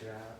Jack.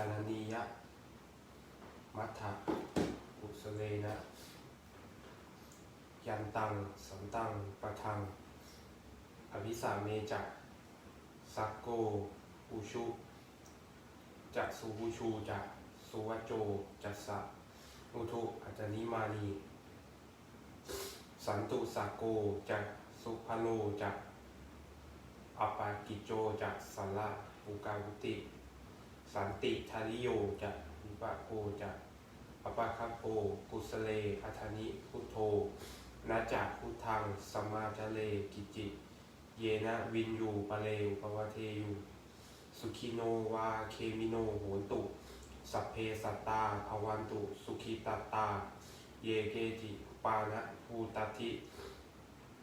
าลนียะ มัทธะอุสเลนะ ยันตัง สันตัง ปะทัง อภิสาเมจักสักโก อุชุจักสุหุชูจักสุวโจ จัสสะอุทุอัจจนิมานีสันตุสักโกจักสุพโลจักอปากิโจจักสัลละปุกาวุติ สันติทาริโยจะวิปะโกจะอปะคัปโปกุสเลอัธนิพุทโธนาจักพุทธังสมมาจเลกิจิ เยนะวินยูปะเลวปวะเทยูสุขิโนวาเคมิโนโหนตุ สัพเพสัตตาภวันตุ สุขิตัตตา เยเกจิปานะภูตติ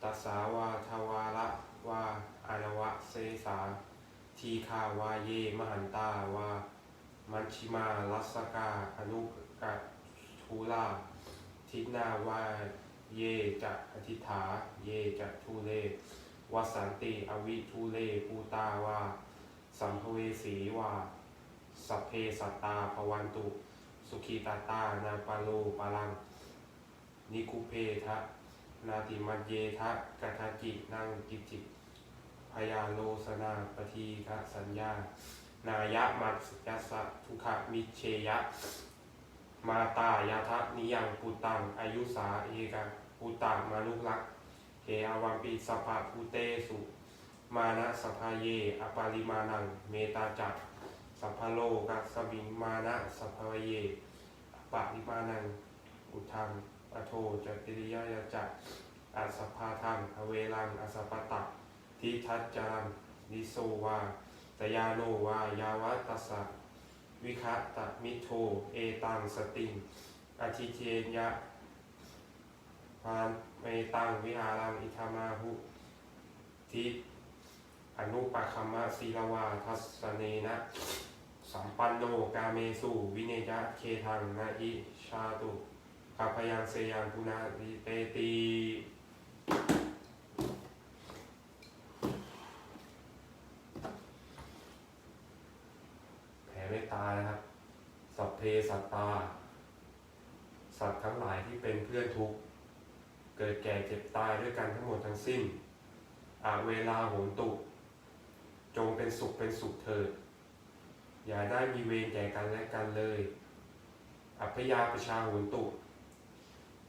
ตัสสาวาทวาระวาอานวะเสสา ทีคาวาเย มหันตาวา มัชชิมาลัสกาอนุกะทูลาทินาวาเยจะอธิษฐา เยจะทูเลวสันติอวิทูเลปูตาวา สัมภเวสีวาสัพเพสัตตาภวันตุ สุขีตาตา นาปาโลปาลัง นิคุเพทะ นาติมัจเยทะกะทาจินังกิจิ ยาโลสนาปทีฆสัญญา นายะมัตยัสะทุขมิเชยะ มาตายาทะนิยังปุตังอายุสาเอกะปุตังมานุลักเฮอาวัมปิสภะพุเตสุ มานะสภาเย อปาริมานัง เมตาจักสัพพโลกัสมิงมานะสภาเย อปาริมานัง อุทังปะโทจติริยยจักอสภาทังอเวลังอสปตะ ทิทัจจาริโซวาตยาโนวายาวะตัสสะวิคะตะมิโทเอตังสติงอธิเจนยะพานเมตังวิหารังอิธามาหุทิอนุปคัมมะศีลวาทัสสเนนะสัมปันโนกาเมสุวิเนยะเคทังนาอิชาตุขัพยังเสยังปุนาริเตตี แผ่เมตตานะครับ สัพเพสั ตา สัตว์ทั้งหลายที่เป็นเพื่อนทุกข์เกิดแก่เจ็บตายด้วยกันทั้งหมดทั้งสิ้นอาเวลาโหนตุ จงเป็นสุขเป็นสุขเถิด อย่าได้มีเวรแก่กันและกันเลย อัพยาประชาโหนตุ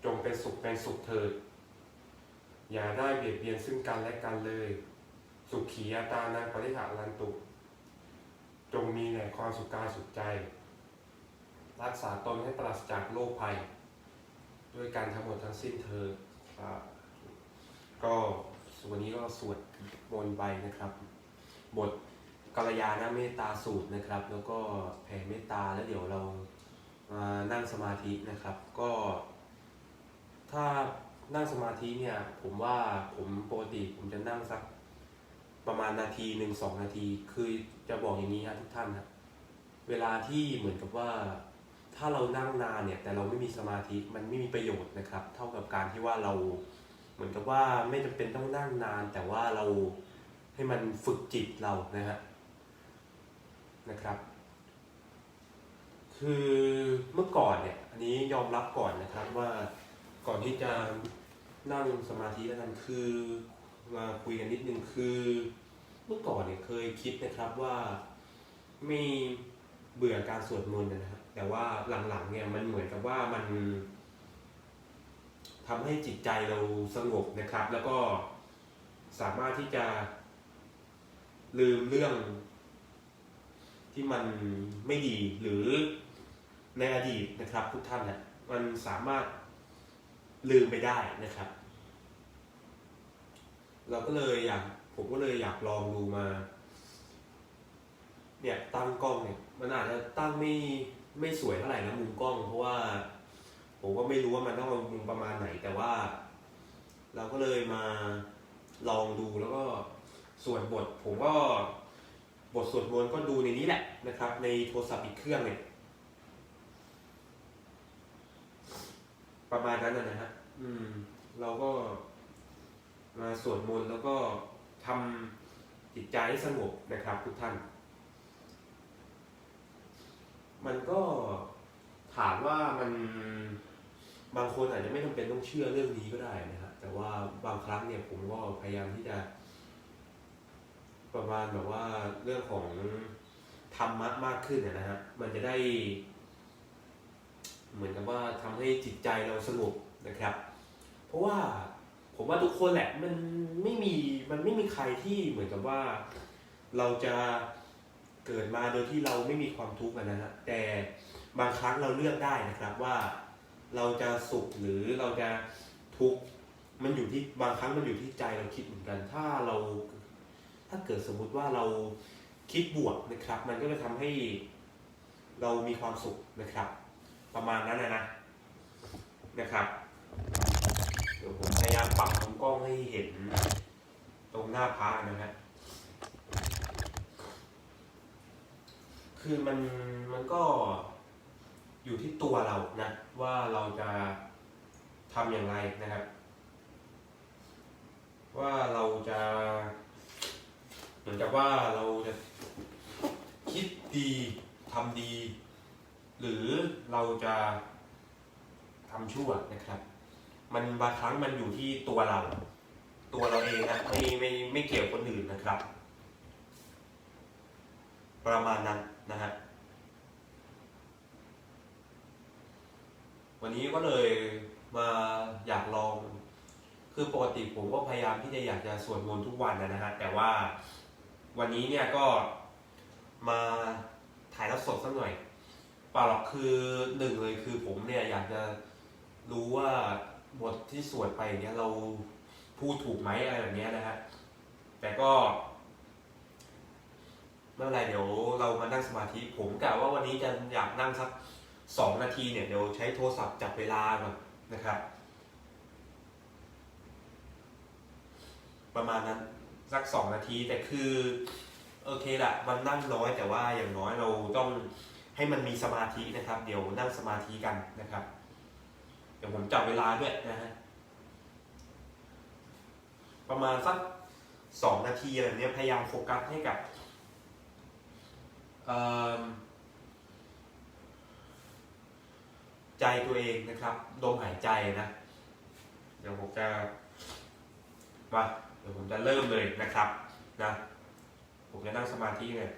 จงเป็นสุขเป็นสุขเถิด อย่าได้เบียดเบียนซึ่งกันและกันเลย สุขียตานังปริหารันตุ จงมีแต่ความสุขกายสุขใจ รักษาตนให้ปราศจากโรคภัย ด้วยการทั้งหมดทั้งสิ้นเธอก็ส่วนนี้ก็สวดมนต์ไปนะครับ บทกัลยาณเมตตาสูตรนะครับ แล้วก็แผ่เมตตาแล้วเดี๋ยวเรามานั่งสมาธินะครับ ก็ ถ้านั่งสมาธิเนี่ย ผมว่าผมปกติผมจะนั่งสักประมาณนาทีหนึ่งสองนาที คือจะบอกอย่างนี้ครับทุกท่านนะเวลาที่เหมือนกับว่า ถ้าเรานั่งนานเนี่ยแต่เราไม่มีสมาธิมันไม่มีประโยชน์นะครับ เท่ากับการที่ว่าเราเหมือนกับว่าไม่จำเป็นต้องนั่งนาน แต่ว่าเราให้มันฝึกจิตเรานะฮะนะครับ คือเมื่อก่อนเนี่ยอันนี้ยอมรับก่อนนะครับว่าก่อนที่จะนั่งสมาธิแล้วกันคือมาคุยกันนิดนึงคือเมื่อก่อนเนี่ยเคยคิดนะครับว่าไม่เบื่อการสวดมนต์นะครับ แต่ว่าหลังๆเนี่ยมันเหมือนกับว่ามันทำให้จิตใจเราสงบนะครับ แล้วก็สามารถที่จะลืมเรื่องที่มันไม่ดีหรือในอดีตนะครับ ทุกท่านนะมันสามารถลืมไปได้นะครับ เราก็เลยอยากผมก็เลยอยากลองดูมา เนี่ยตั้งกล้องเนี่ย มันอาจจะตั้งไม่ ไม่สวยเท่าไหร่นะมุมกล้อง เพราะว่าผมก็ไม่รู้ว่ามันต้องเอามุมประมาณไหน แต่ว่า เราก็เลยมาลองดูแล้วก็ส่วนบท ผมก็บทสวดมนต์ก็ดูในนี้แหละนะครับ ในโทรศัพท์อีกเครื่องเนี่ยประมาณนั้นนะนะฮะอืม เราก็มาสวดมนต์แล้วก็ทำจิตใจให้สงบนะครับทุกท่าน มันก็ถามว่ามันบางคนอาจจะไม่จำเป็นต้องเชื่อเรื่องนี้ก็ได้นะฮะแต่ว่าบางครั้งเนี่ยผมก็พยายามที่จะ ประมาณแบบว่าเรื่องของธรรมะมากขึ้นนะฮะมันจะได้ เหมือนกับว่าทำให้จิตใจเราสงบนะครับ เพราะว่าผมว่าทุกคนแหละ มันไม่มีมันไม่มีใครที่เหมือนกับว่าเราจะ เกิดมาโดยที่เราไม่มีความทุกข์อะนะฮะแต่บางครั้งเราเลือกได้นะครับว่าเราจะสุขหรือเราจะทุกข์มันอยู่ที่บางครั้งมันอยู่ที่ใจเราคิดเหมือนกัน ถ้าเรา ถ้าเกิดสมมุติว่าเราคิดบวกนะครับ มันก็จะทำให้เรามีความสุขนะครับ ประมาณนั้นนะนะนะครับเดี๋ยวผมพยายามปรับมุมกล้องให้เห็นตรงหน้าพระนะฮะ คือมันมันก็อยู่ที่ตัวเรานะ ว่าเราจะทำอย่างไรนะครับ ว่าเราจะเหมือนกับว่าเราจะคิดดีทำดี หรือเราจะทำชั่วนะครับ มันบางครั้งมันอยู่ที่ตัวเรา ตัวเราเองนะไม่ไม่ไม่เกี่ยวคนอื่นนะครับ ประมาณนั้น นะฮะวันนี้ก็เลยมาอยากลอง คือปกติผมก็พยายามที่จะอยากจะสวดมนต์ทุกวันนะฮะแต่ว่าวันนี้เนี่ยก็มาถ่ายรับสดสักหน่อยเปล่าหรอกคือหนึ่งเลยคือผมเนี่ยอยากจะรู้ว่าบทที่สวดไปเนี้ยเราพูดถูกไหมอะไรแบบนี้นะฮะแต่ก็ ไม่เป็นไรเดี๋ยวเรามานั่งสมาธิผมกะว่าวันนี้จะอยากนั่งสักสองนาทีเนี่ยเดี๋ยวใช้โทรศัพท์จับเวลาก่อนนะครับ ประมาณนั้นสักสองนาทีแต่คือโอเคละมันนั่งน้อยแต่ว่าอย่างน้อยเราต้องให้มันมีสมาธินะครับ เดี๋ยวนั่งสมาธิกันนะครับ เดี๋ยวผมจับเวลาด้วยนะฮะประมาณสักสองนาทีอะไรเนี้ยพยายามโฟกัสให้กับ ใจตัวเองนะครับลมหายใจนะ เดี๋ยวผมจะมาเดี๋ยวผมจะเริ่มเลยนะครับนะผมจะนั่งสมาธิเลย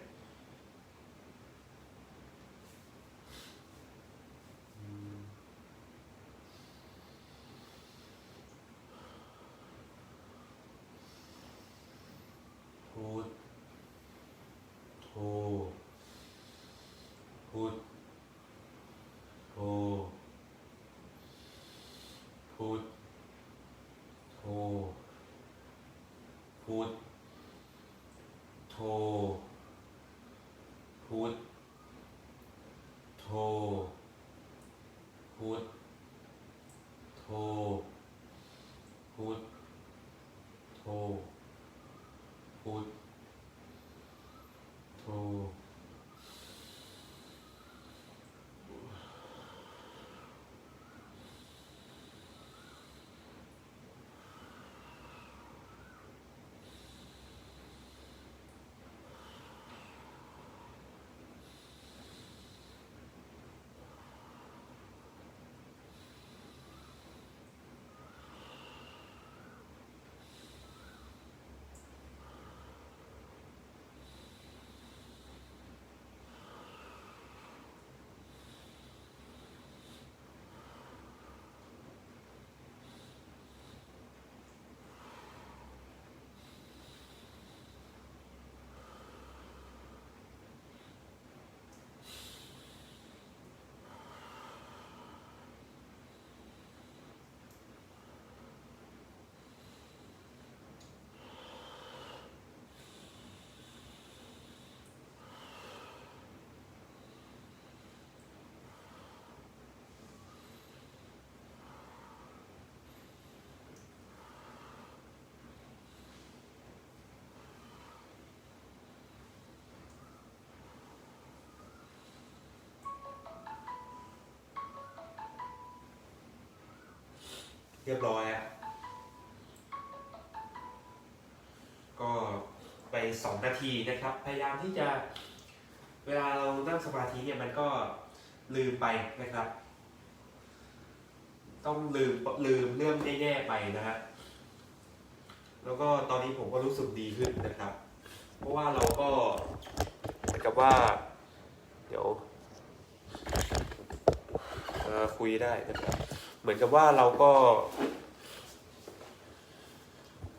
รียบร้อยอะก็ไปสองนาทีนะครับ พยายามที่จะเวลาเรานั่งสมาธิเนี่ยมันก็ลืมไปนะครับ ต้องลืมลืมเรื่องแย่ๆไปนะฮะแล้วก็ตอนนี้ผมก็รู้สึกดีขึ้นนะครับ เพราะว่าเราก็เหมือนกับว่า เดี๋ยวคุยได้นะครับ เหมือนกับว่าเราก็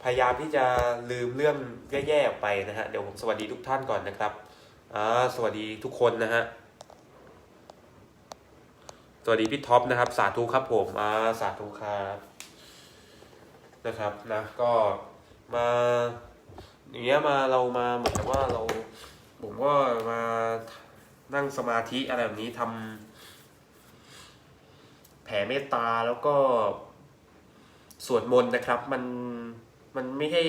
พยายามที่จะลืมเรื่องแย่ๆออกไปนะฮะ เดี๋ยวผมสวัสดีทุกท่านก่อนนะครับอ่าสวัสดีทุกคนนะฮะ สวัสดีพี่ท็อปนะครับ สาธุครับผมอ่าสาธุครับนะครับนะก็มาอย่างเงี้ยมาเรามาเหมือนกับว่าเรา ผมก็มานั่งสมาธิอะไรแบบนี้ทำ แผ่เมตตาแล้วก็สวดมนต์นะครับ มันมันไม่ใช่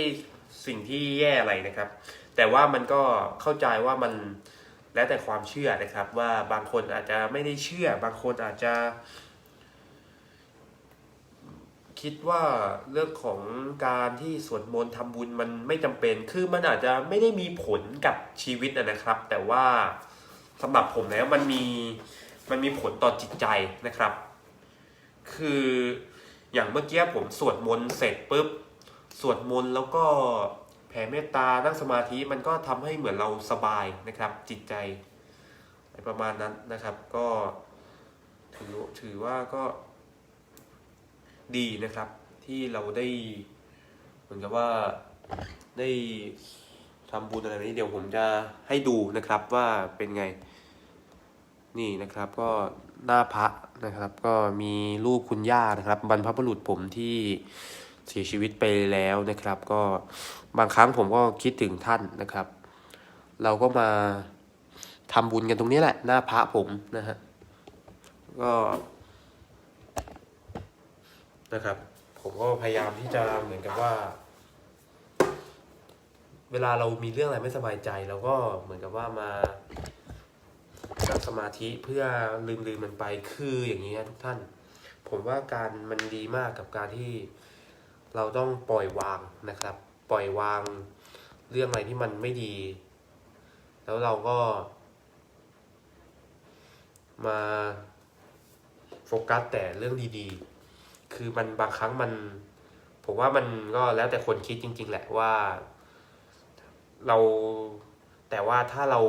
สิ่งที่แย่อะไรนะครับ แต่ว่ามันก็เข้าใจว่ามันแล้วแต่ความเชื่อนะครับ ว่าบางคนอาจจะไม่ได้เชื่อ บางคนอาจจะ คิดว่าเรื่องของการที่สวดมนต์ทำบุญมันไม่จำเป็น คือมันอาจจะไม่ได้มีผลกับชีวิตนะครับ แต่ว่าสำหรับผมแล้วมันมีมันมีผลต่อจิตใจนะครับ คืออย่างเมื่อกี้ผมสวดมนต์เสร็จปุ๊บสวดมนต์แล้วก็แผ่เมตตานั่งสมาธิมันก็ทำให้เหมือนเราสบายนะครับ จิตใจประมาณนั้นนะครับ ก็ถือถือว่าก็ดีนะครับ ที่เราได้ เหมือนกับว่าได้ทำบุญอะไรนี้เดี๋ยวผมจะให้ดูนะครับว่าเป็นไง นี่นะครับก็หน้าพระนะครับ ก็มีรูปคุณย่านะครับ บรรพบุรุษผมที่เสียชีวิตไปแล้วนะครับ ก็บางครั้งผมก็คิดถึงท่านนะครับ เราก็มาทำบุญกันตรงนี้แหละ หน้าพระผมนะฮะก็นะครับ ผมก็พยายามที่จะเหมือนกับว่า เวลาเรามีเรื่องอะไรไม่สบายใจเราก็เหมือนกับว่ามา นั่งสมาธิเพื่อลืมลืมมันไปคืออย่างนี้ฮะทุกท่าน ผมว่าการมันดีมากกับการที่เราต้องปล่อยวางนะครับ ปล่อยวางเรื่องอะไรที่มันไม่ดี แล้วเราก็ มาโฟกัสแต่เรื่องดีๆ คือมันบางครั้งมัน ผมว่ามันก็แล้วแต่คนคิดจริง ๆ แหละว่า เราแต่ว่าถ้าเรา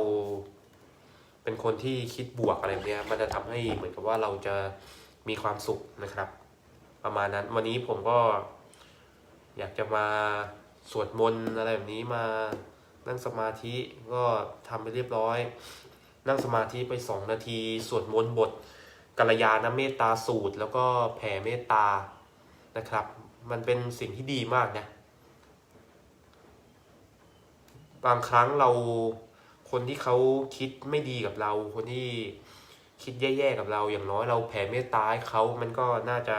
เป็นคนที่คิดบวกอะไรแบบเนี้ยมันจะทำให้เหมือนกับว่าเราจะมีความสุขนะครับ ประมาณนั้นวันนี้ผมก็ อยากจะมาสวดมนต์อะไรแบบนี้มานั่งสมาธิก็ทำไปเรียบร้อย นั่งสมาธิไปสองนาที สวดมนต์บทกัลยาณเมตตาสูตร แล้วก็แผ่เมตตานะครับ มันเป็นสิ่งที่ดีมากนะบางครั้งเรา คนที่เขาคิดไม่ดีกับเรา คนที่คิดแย่ๆกับเรา อย่างน้อยเราแผ่เมตตาให้เขามันก็น่าจะ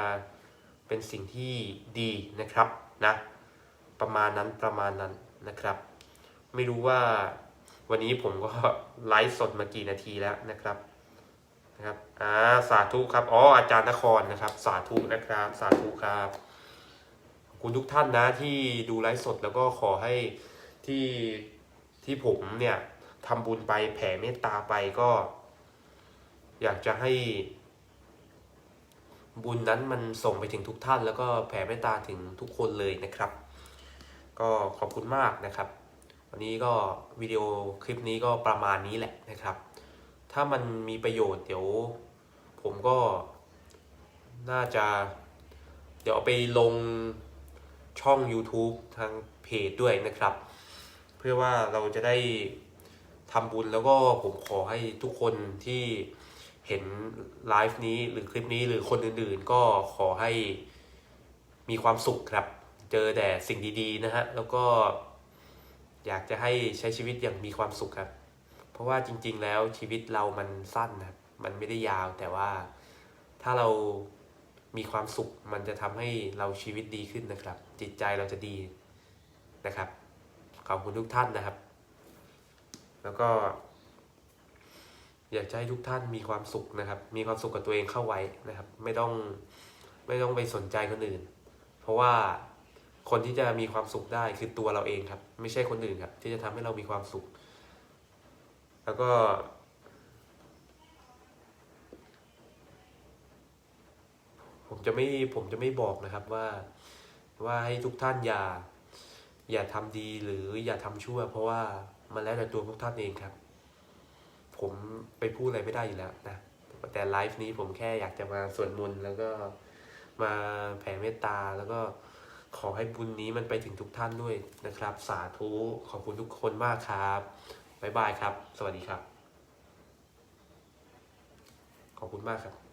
เป็นสิ่งที่ดีนะครับนะ ประมาณนั้นประมาณนั้นนะครับ ไม่รู้ว่าวันนี้ผมก็ไลฟ์สดมากี่นาทีแล้วนะครับนะครับอ่าสาธุครับอ๋ออาจารย์นครนะครับ สาธุนะครับ สาธุครับขอบคุณทุกท่านนะที่ดูไลฟ์สดแล้วก็ขอให้ที่ที่ผมเนี่ย ทำบุญไปแผ่เมตตาไปก็ อยากจะให้ บุญนั้นมันส่งไปถึงทุกท่าน แล้วก็แผ่เมตตาถึงทุกคนเลยนะครับ ก็ขอบคุณมากนะครับ วันนี้ก็วิดีโอคลิปนี้ก็ประมาณนี้แหละนะครับ ถ้ามันมีประโยชน์เดี๋ยว ผมก็น่าจะ เดี๋ยวเอาไปลงช่อง YouTube ทางเพจด้วยนะครับ เพื่อว่าเราจะได้ ทำบุญแล้วก็ผมขอให้ทุกคนที่เห็นไลฟ์นี้หรือคลิปนี้หรือคนอื่นๆ ก็ขอให้มีความสุขครับ เจอแต่สิ่งดีๆนะฮะ แล้วก็อยากจะให้ใช้ชีวิตอย่างมีความสุขครับ เพราะว่าจริง ๆ แล้วชีวิตเรามันสั้นนะครับมันไม่ได้ยาวแต่ว่าถ้าเรามีความสุขมันจะทำให้เราชีวิตดีขึ้นนะครับ จิตใจเราจะดีนะครับ ขอบคุณทุกท่านนะครับ แล้วก็ อยากจะให้ทุกท่านมีความสุขนะครับ มีความสุขกับตัวเองเข้าไว้นะครับ ไม่ต้องไม่ต้องไปสนใจคนอื่น เพราะว่าคนที่จะมีความสุขได้คือตัวเราเองครับ ไม่ใช่คนอื่นครับ ที่จะทำให้เรามีความสุข แล้วก็ผมจะไม่ผมจะไม่บอกนะครับว่าว่าให้ทุกท่านอย่า อย่าทำดีหรืออย่าทำชั่ว เพราะว่า มันแล้วแต่ตัวพวกท่านเองครับ ผมไปพูดอะไรไม่ได้อยู่แล้วนะ แต่ไลฟ์นี้ผมแค่อยากจะมาสวดมนต์แล้วก็มาแผ่เมตตาแล้วก็ขอให้บุญนี้มันไปถึงทุกท่านด้วยนะครับ สาธุ ขอบคุณทุกคนมากครับ บ๊ายบายครับ สวัสดีครับ ขอบคุณมากครับ